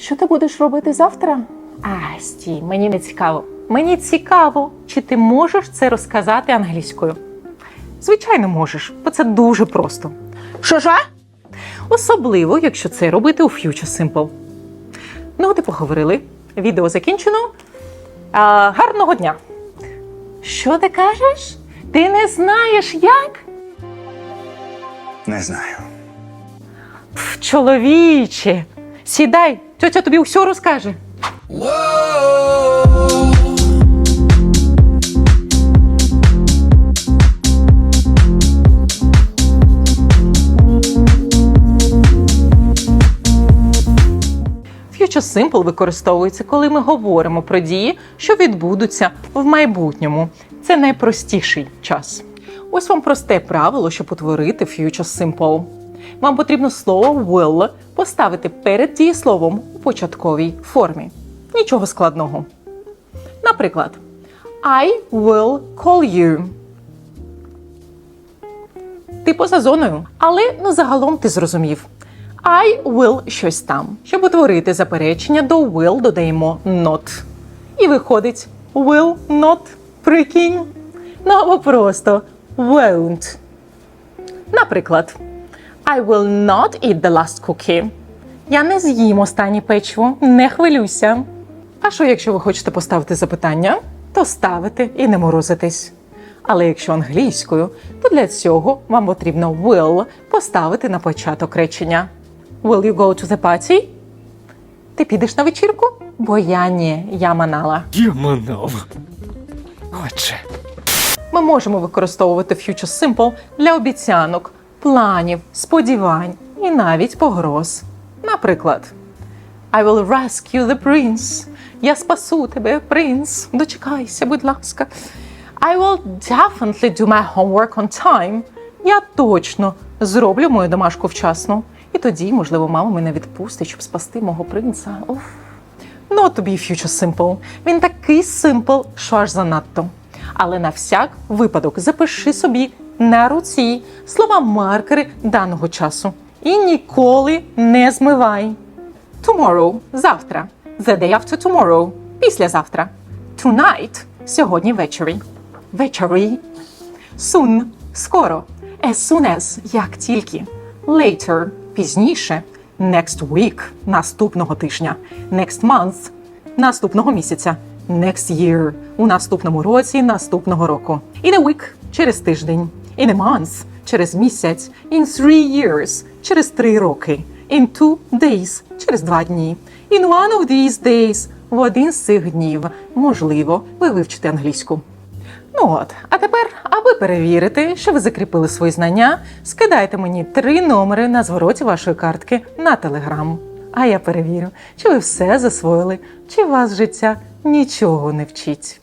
Що ти будеш робити завтра? А, стій, мені не цікаво. Мені цікаво, чи ти можеш це розказати англійською. Звичайно, можеш, бо це дуже просто. Що що? Особливо, якщо це робити у Future Simple. Ну, от і поговорили. Відео закінчено. А, гарного дня. Що ти кажеш? Ти не знаєш як? Не знаю. Пф, чоловіче, сідай, тьотя тобі все розкаже. Future Simple використовується, коли ми говоримо про дії, що відбудуться в майбутньому. Це найпростіший час. Ось вам просте правило, щоб утворити Future Simple. Вам потрібно слово will поставити перед дієсловом у початковій формі. Нічого складного. Наприклад, I will call you. Ти поза зоною, але ну, загалом ти зрозумів. I will щось там. Щоб утворити заперечення до will додаємо not. І виходить will not прикинь. Ну або просто won't. Наприклад, I will not eat the last cookie. Я не з'їм останнє печиво, не хвилюйся. А що, якщо ви хочете поставити запитання, то ставите і не морозитесь. Але якщо англійською, то для цього вам потрібно will поставити на початок речення. Will you go to the party? Ти підеш на вечірку? Бо я ні, я манала. Я манав. Отже. Ми можемо використовувати Future Simple для обіцянок, планів, сподівань і навіть погроз. Наприклад, I will rescue the prince. Я спасу тебе, принц. Дочекайся, будь ласка. I will definitely do my homework on time. Я точно зроблю мою домашку вчасно. І тоді, можливо, мама мене відпустить, щоб спасти мого принца. Ну, от тобі і Future Simple. Він такий simple, що аж занадто. Але на всяк випадок запиши собі на руці слова маркери даного часу. І ніколи не змивай. Tomorrow – завтра. The day after tomorrow – післязавтра. Tonight – сьогодні ввечері. Ввечері. Soon – скоро. As soon as – як тільки. Later – пізніше. Next week – наступного тижня. Next month – наступного місяця. Next year – у наступному році, наступного року. In a week – через тиждень. In a month – через місяць. In three years – через три роки. In two days – через два дні. In one of these days – в один з цих днів. Можливо, ви вивчите англійську. Ну от, а тепер, аби перевірити, що ви закріпили свої знання, скидайте мені три номери на звороті вашої картки на телеграм. А я перевірю, чи ви все засвоїли, чи вас життя нічого не вчить.